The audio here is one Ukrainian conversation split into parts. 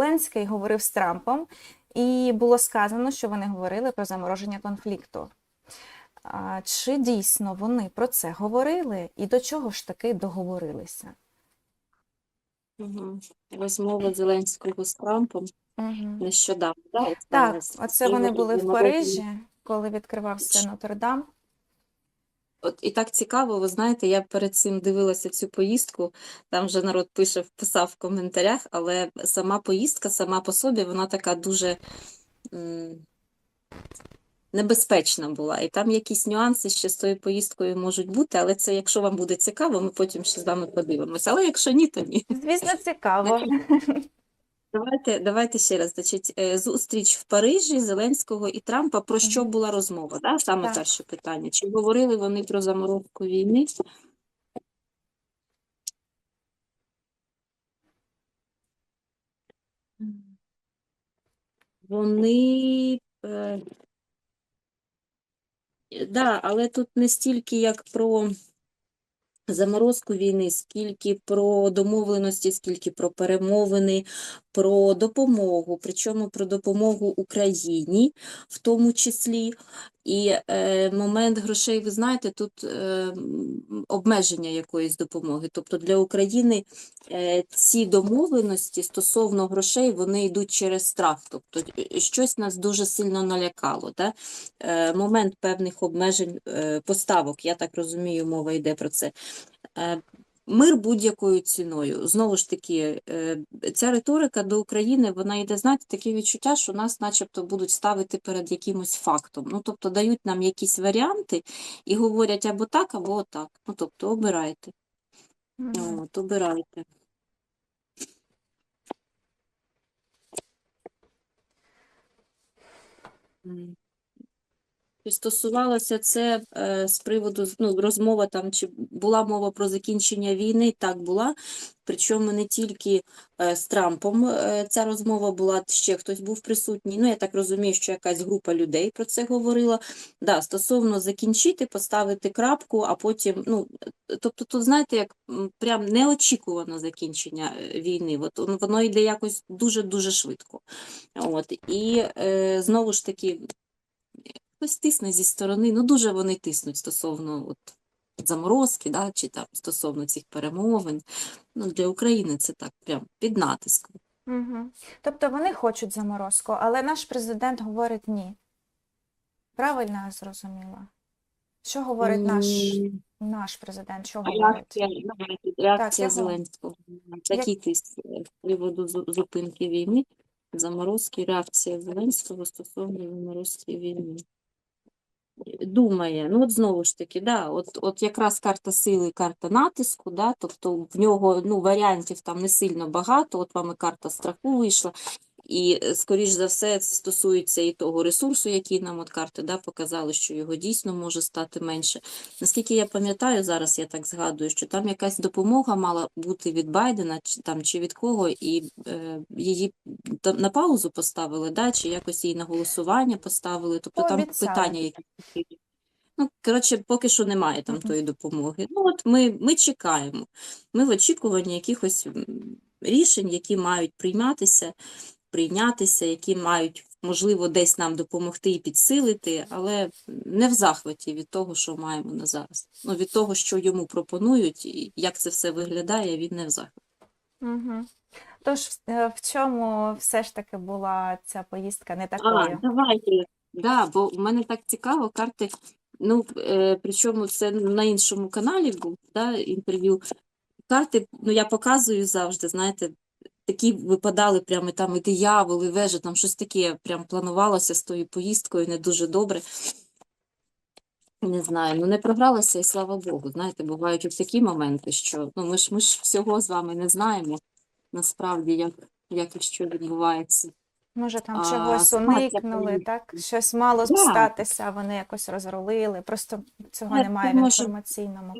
Зеленський говорив з Трампом, і було сказано, що вони говорили про замороження конфлікту. А, Чи дійсно вони про це говорили і до чого ж таки договорилися? Угу. Розмова Зеленського з Трампом Угу. нещодавно. Да, от Так, оце вони були в Парижі, коли відкривався Нотр-Дам. От і так цікаво, ви знаєте, я перед цим дивилася цю поїздку, там вже народ пише, писав в коментарях, але сама поїздка сама по собі, вона така дуже м, небезпечна була. І там якісь нюанси ще з тою поїздкою можуть бути, але це якщо вам буде цікаво, ми потім ще з вами подивимося. Але якщо ні, то ні. Звісно, цікаво. Давайте, давайте ще раз. Значить, е, зустріч в Парижі Зеленського і Трампа. Про що була розмова? Да? Саме Так. перше питання. Чи говорили вони про заморозку війни? Вони. Е, да, але тут не стільки як про заморозку війни, скільки про домовленості, скільки про перемовини, про допомогу, причому про допомогу Україні в тому числі. І е, момент грошей, ви знаєте, тут е, обмеження якоїсь допомоги. Тобто для України е, ці домовленості стосовно грошей, вони йдуть через страх. Тобто е, щось нас дуже сильно налякало. Да? Е, момент певних обмежень е, поставок, я так розумію, мова йде про це. Е, Мир будь-якою ціною. Знову ж таки, е, ця риторика до України, вона йде, знаєте, таке відчуття, що нас начебто будуть ставити перед якимось фактом. Ну, тобто дають нам якісь варіанти і говорять або так, або так. Ну, тобто обирайте. От, обирайте. М. Чи стосувалося це е, з приводу ну, розмова там, чи була мова про закінчення війни? Так була. Причому не тільки е, з Трампом е, ця розмова була, ще хтось був присутній. Ну, я так розумію, що якась група людей про це говорила. Да, стосовно закінчити, поставити крапку, а потім, ну, тобто, тут, знаєте, як прям неочікувано закінчення е, війни. От воно- воно йде якось дуже-дуже швидко. От, і е, знову ж таки, хтось тисне зі сторони, ну дуже вони тиснуть стосовно от, заморозки, да, чи там стосовно цих перемовин. Ну, для України це так, прям під натиском. Мгм. Тобто вони хочуть заморозку, але наш президент говорить ні. Правильно я зрозуміла? Що говорить наш, наш президент? Що говорить? Реакція, реакція його. Зеленського. Такий тиск е, з приводу зупинки війни, заморозки, реакція Зеленського стосовно заморозки війни. Думає, ну от знову ж таки, да, от, от якраз карта сили, карта натиску, да, тобто в нього ну, варіантів там не сильно багато, от вам і карта страху вийшла, і, е, скоріш за все, це стосується і того ресурсу, який нам от карти да, показали, що його дійсно може стати менше. Наскільки я пам'ятаю, зараз я так згадую, що там якась допомога мала бути від Байдена, чи, там, чи від кого, і е, її та- на паузу поставили, да, чи якось її на голосування поставили, тобто там Пообіцяли. питання якісь. такі. Ну, коротше, поки що немає там тої допомоги. Ну, от ми, ми чекаємо. Ми в очікуванні якихось рішень, які мають прийматися, прийнятися, які мають, можливо, десь нам допомогти і підсилити, але не в захваті від того, що маємо на зараз. Ну, від того, що йому пропонують, і як це все виглядає, він не в захваті. Угу. Тож е, в чому все ж таки була ця поїздка не А, такою? давайте. Да, бо в мене так цікаво, карти. Ну, е, причому це на іншому каналі був, да, інтерв'ю. Карти, ну я показую завжди, знаєте, такі випадали прямо там і дияволи, і вежа, там щось таке прям планувалося з тою поїздкою, не дуже добре. Не знаю, ну не програлася, і слава Богу. Знаєте, бувають от такі моменти, що ну ми ж ми ж всього з вами не знаємо насправді, як, як і що відбувається. Може, там А, чогось уникнули, так? Щось мало Да. статися, а вони якось розрулили. Просто цього Це немає в інформаційному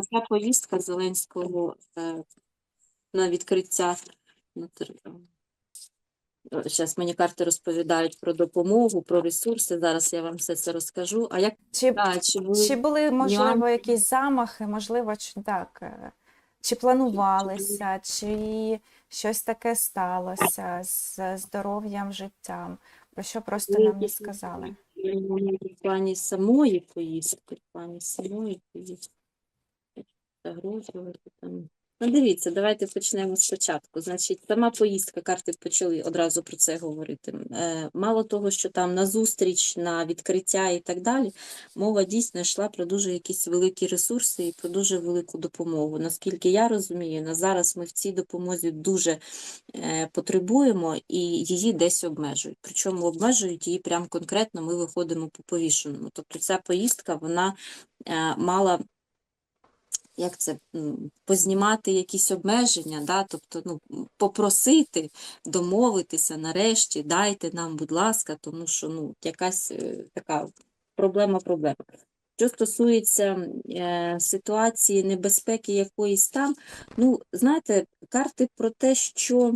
ця поїздка Зеленського е, на відкриття. Зараз мені карти розповідають про допомогу, про ресурси. Зараз я вам все це розкажу. А як Чи, да, чи були чи були, можливо, нюанси? якісь замахи, можливо, чи так, е, Чи планувалися, чи щось таке сталося з здоров'ям, життям, про що просто нам не сказали? В плані самої поїздки, в плані самої поїздки. Загрожувати там. Ну, дивіться, давайте почнемо спочатку. Значить, сама поїздка, карти почали одразу про це говорити. Е, Мало того, що там на зустріч, на відкриття і так далі, мова дійсно йшла про дуже якісь великі ресурси і про дуже велику допомогу. Наскільки я розумію, на зараз ми в цій допомозі дуже е, потребуємо і її десь обмежують. Причому обмежують її прям конкретно, ми виходимо по повішеному. Тобто ця поїздка, вона е, мала як це познімати якісь обмеження, да? тобто ну, попросити домовитися нарешті, дайте нам, будь ласка, тому що ну, якась е, така проблема проблема. Що стосується е, ситуації небезпеки якоїсь там, ну, знаєте, карти про те, що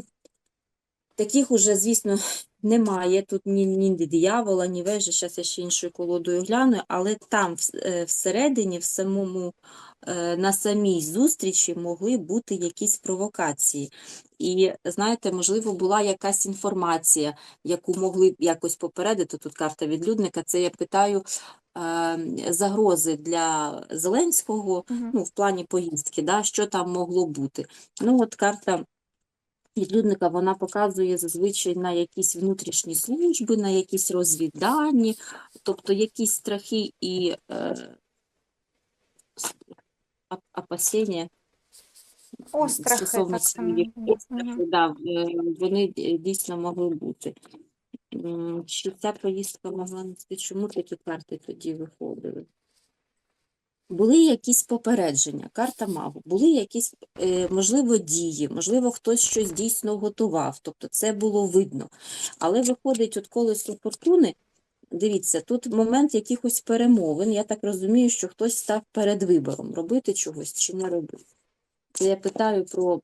таких уже, звісно, немає. Тут ні, ні диявола, ні вежі, зараз я ще іншою колодою гляну, але там е, всередині, в самому, на самій зустрічі могли бути якісь провокації. І, знаєте, можливо, була якась інформація, яку могли б якось попередити. Тут карта відлюдника. Це я питаю е, загрози для Зеленського, Мгм. ну, в плані поїздки, да, що там могло бути. Ну, от карта відлюдника, вона показує зазвичай на якісь внутрішні служби, на якісь розвіддані, тобто якісь страхи і е, с- оп- опасення Острахи, стосовно так своїх само. острахів, да, е, вони дійсно могли бути. М, Чи ця поїздка могла нести? Чому такі карти тоді виходили? Були якісь попередження, карта магу, були якісь, е, можливо, дії, можливо, хтось щось дійсно готував, тобто це було видно. Але виходить, от колесо фортуни, дивіться, тут момент якихось перемовин, я так розумію, що хтось став перед вибором, робити чогось чи не робити. Я питаю про,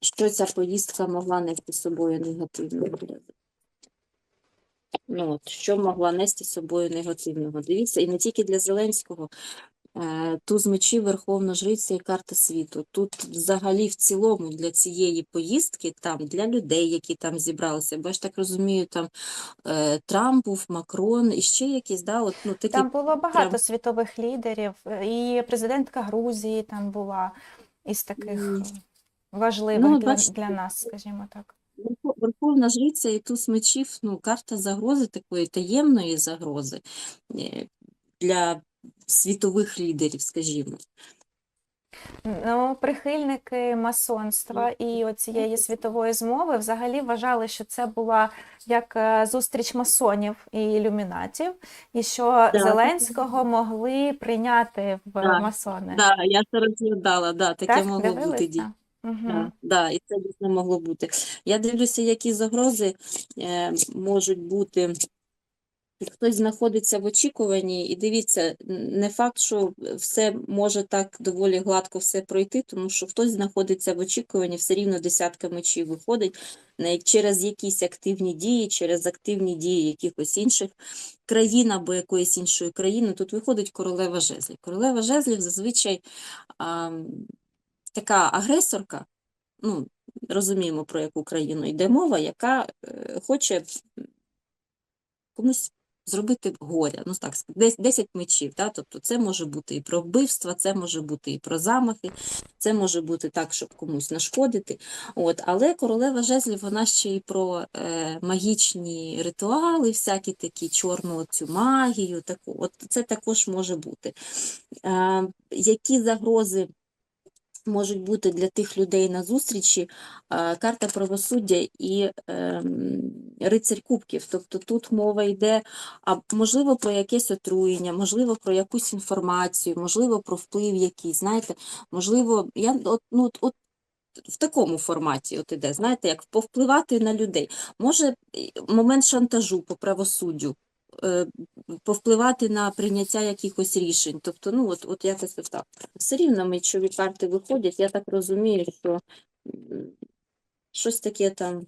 що ця поїздка могла нести собою негативного. Ну, от, що могла нести собою негативного? Дивіться, і не тільки для Зеленського. Е, Туз мечів, Верховна Жриця і карта світу. Тут взагалі в цілому для цієї поїздки, там для людей, які там зібралися, бо я ж так розумію, там е, Трамп був, Макрон і ще якісь, да, от, ну, такі Там було багато прям- світових лідерів, е, і президентка Грузії там була із таких важливих Ну, для, бачите, для нас, скажімо так. Верховна Жриця і туз мечів, ну, карта загрози, такої таємної загрози для світових лідерів, скажімо. Ну, прихильники масонства і оцієї світової змови взагалі вважали, що це була як е, зустріч масонів і ілюмінатів, і що Да. Зеленського могли прийняти в Да, масони. Да, я це розглядала, да, таке Так, могло бути дійсно. дивилися? Да, Угу. да, і це дійсно могло бути. Я дивлюся, які загрози е, можуть бути. Хтось знаходиться в очікуванні, і дивіться, не факт, що все може так доволі гладко все пройти, тому що хтось знаходиться в очікуванні, все рівно десятка мечів виходить через якісь активні дії, через активні дії якихось інших країн або якоїсь іншої країни. Тут виходить королева жезлів. Королева жезлів зазвичай а, така агресорка, ну, розуміємо, про яку країну йде мова, яка е, хоче комусь зробити горя. Ну так, десь 10 мечів. Да? Тобто це може бути і про вбивства, це може бути і про замахи, це може бути так, щоб комусь нашкодити. От, але королева жезлів, вона ще й про е, магічні ритуали, всякі такі чорну цю магію. Таку. От це також може бути. Е, які загрози можуть бути для тих людей на зустрічі карта правосуддя і ем, рицарь кубків. Тобто тут мова йде а, можливо про якесь отруєння, можливо про якусь інформацію, можливо про вплив якийсь, знаєте, можливо, я от, ну, от, в такому форматі от іде, знаєте, як повпливати на людей. Може момент шантажу по правосуддю, повпливати на прийняття якихось рішень. Тобто, ну от, от якось так. Все рівно мечові карти виходять, я так розумію, що щось таке там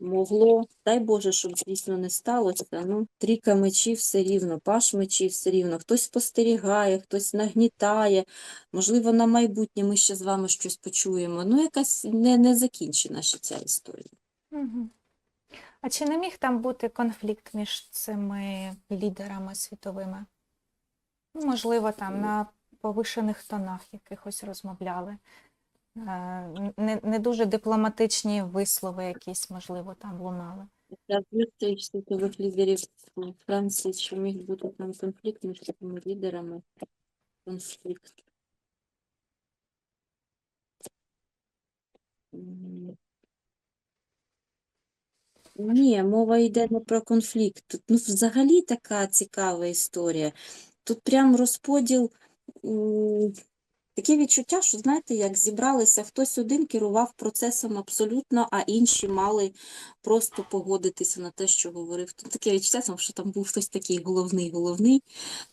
могло, дай Боже, щоб звісно не сталося. Ну, трійка мечів все рівно, паш мечів все рівно. Хтось спостерігає, хтось нагнітає. Можливо, на майбутнє ми ще з вами щось почуємо. Ну, якась не, не закінчена ще ця історія. Угу. А чи не міг там бути конфлікт між цими лідерами світовими? Ну, можливо, там на повишених тонах якихось розмовляли. Е, Не, не дуже дипломатичні вислови якісь, можливо, там лунали. Ця зустріч світових лідерів Франції, що міг бути там конфлікт між такими лідерами. Конфлікт. Ні, мова йде не про конфлікт. Тут ну, взагалі така цікава історія. Тут прям розподіл, таке відчуття, що знаєте, як зібралися, хтось один керував процесом абсолютно, а інші мали просто погодитися на те, що говорив. Тут таке відчуття, що там був хтось такий головний, головний,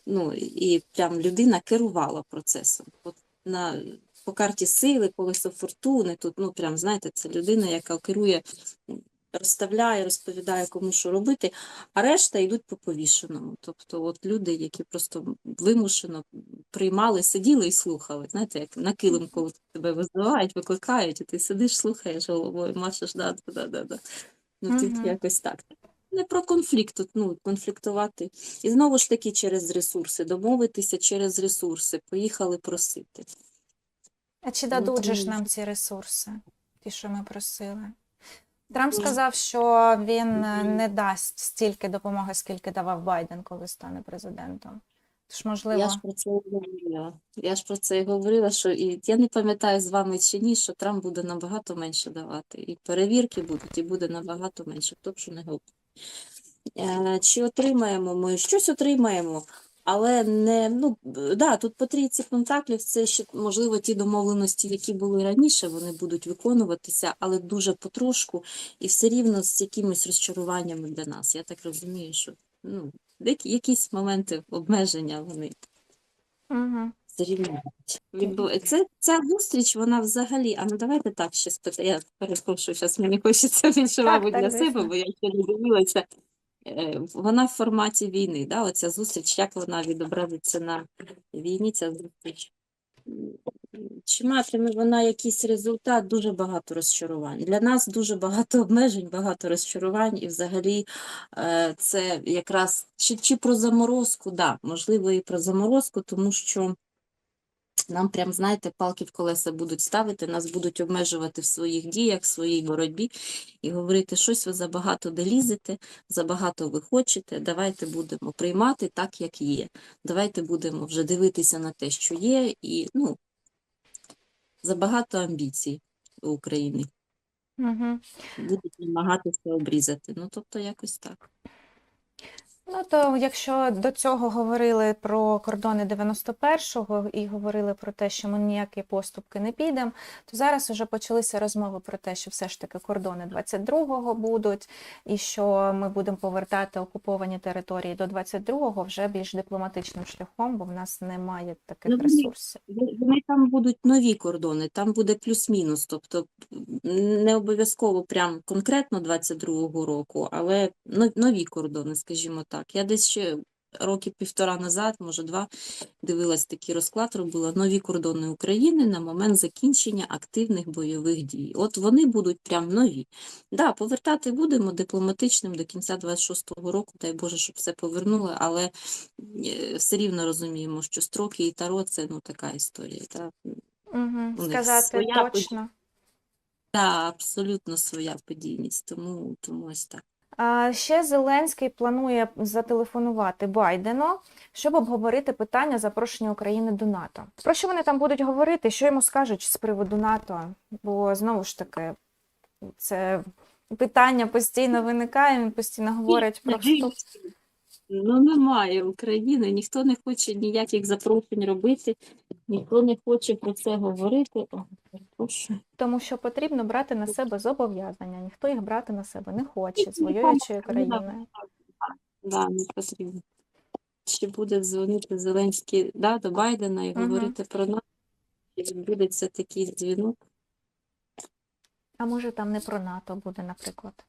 ну і прям людина керувала процесом. От на, по карті сили, колесо фортуни, тут, ну прям знаєте, це людина, яка керує, розставляє, розповідає, кому що робити, а решта йдуть по повішеному. Тобто, от люди, які просто вимушено приймали, сиділи і слухали. Знаєте, як на килимку тебе визивають, викликають, і ти сидиш, слухаєш головою, машеш, да, да, да, да. Ну, тут Мгм. якось так. Не про конфлікт, тут, ну, конфліктувати. І знову ж таки через ресурси, домовитися через ресурси, поїхали просити. А чи Ну, дадуть ж нам ці ресурси, ті, що ми просили? Трамп сказав, що він е, не дасть стільки допомоги, скільки давав Байден, коли стане президентом. Тож, можливо, Я ж про це і говорила. Я ж про це і говорила, що і я не пам'ятаю з вами чи ні, що Трамп буде набагато менше давати. І перевірки будуть, і буде набагато менше. Хто б що не говорив. Е, Чи отримаємо ми? Щось отримаємо, але не ну да, тут по трійці пентаклів це ще можливо ті домовленості, які були раніше, вони будуть виконуватися, але дуже потрошку і все рівно з якимись розчаруваннями для нас. Я так розумію, що ну деякі якісь моменти обмеження вони угу. все рівно. Це ця зустріч, вона взагалі. А ну давайте так ще спитаю. Я перепрошую, зараз мені хочеться більше, мабуть, для себе, бо я ще не дивилася. Е, Вона в форматі війни, да? Оця зустріч, як вона відобразиться на війні, ця зустріч. Чи матиме вона якийсь результат? Дуже багато розчарувань. Для нас дуже багато обмежень, багато розчарувань, і взагалі е, це якраз чи, чи про заморозку, да, можливо, і про заморозку, тому що нам прям, знаєте, палки в колеса будуть ставити, нас будуть обмежувати в своїх діях, в своїй боротьбі і говорити, щось ви забагато де лізете, забагато ви хочете, давайте будемо приймати так, як є. Давайте будемо вже дивитися на те, що є, і ну, забагато амбіцій у України. Угу. Будуть намагатися обрізати. Ну, тобто, якось так. Ну, то якщо до цього говорили про кордони 91-го і говорили про те, що ми ніякі поступки не підемо, то зараз вже почалися розмови про те, що все ж таки кордони 22-го будуть, і що ми будемо повертати окуповані території до 22-го вже більш дипломатичним шляхом, бо в нас немає таких Ну, ресурсів. Вони там будуть нові кордони, там буде плюс-мінус, тобто не обов'язково прям конкретно 22-го року, але но- нові кордони, скажімо так. Я десь ще роки півтора назад, може два, дивилась такий розклад, робила нові кордони України на момент закінчення активних бойових дій. От вони будуть прям нові. Да, повертати будемо дипломатичним до кінця 26-го року, дай Боже, щоб все повернули, але е, все рівно розуміємо, що строки і таро це ну така історія. Та, Угу. Сказати своя точно. та абсолютно своя подійність, тому, тому ось так. Ще Зеленський планує зателефонувати Байдену, щоб обговорити питання запрошення України до НАТО. Про що вони там будуть говорити? Що йому скажуть з приводу НАТО? Бо знову ж таки, це питання постійно виникає. Він постійно говорить про вступ. Ну, немає України, ніхто не хоче ніяких запрошень робити, ніхто не хоче про це говорити. О, тому що потрібно брати на себе зобов'язання. Ніхто їх брати на себе не хоче з воюючою країною. Да, не потрібно. Ще буде дзвонити Зеленський да, до Байдена і Мгм. говорити про нас, і відбудеться такий дзвінок. А може там не про НАТО буде, наприклад.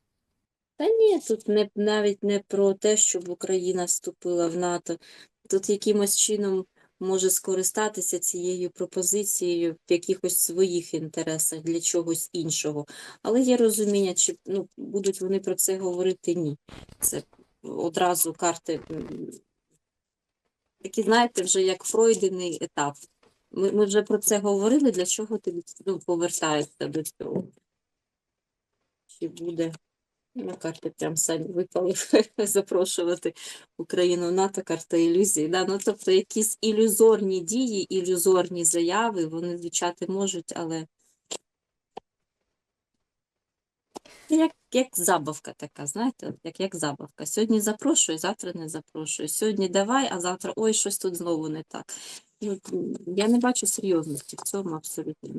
Та ні, тут не, навіть не про те, щоб Україна вступила в НАТО. Тут якимось чином може скористатися цією пропозицією в якихось своїх інтересах для чогось іншого. Але є розуміння, чи ну, будуть вони про це говорити, ні. Це одразу карти такі, знаєте, вже як пройдений етап. Ми, ми вже про це говорили, для чого ти ну, повертаєшся до цього? Чи буде на карти прям самі випали запрошувати Україну НАТО, карта ілюзії. Да? Ну, тобто якісь ілюзорні дії, ілюзорні заяви, вони звучати можуть, але як, як забавка така, знаєте, як, як забавка. Сьогодні запрошую, завтра не запрошую. Сьогодні давай, а завтра ой, щось тут знову не так. Ну, Я не бачу серйозності в цьому абсолютно.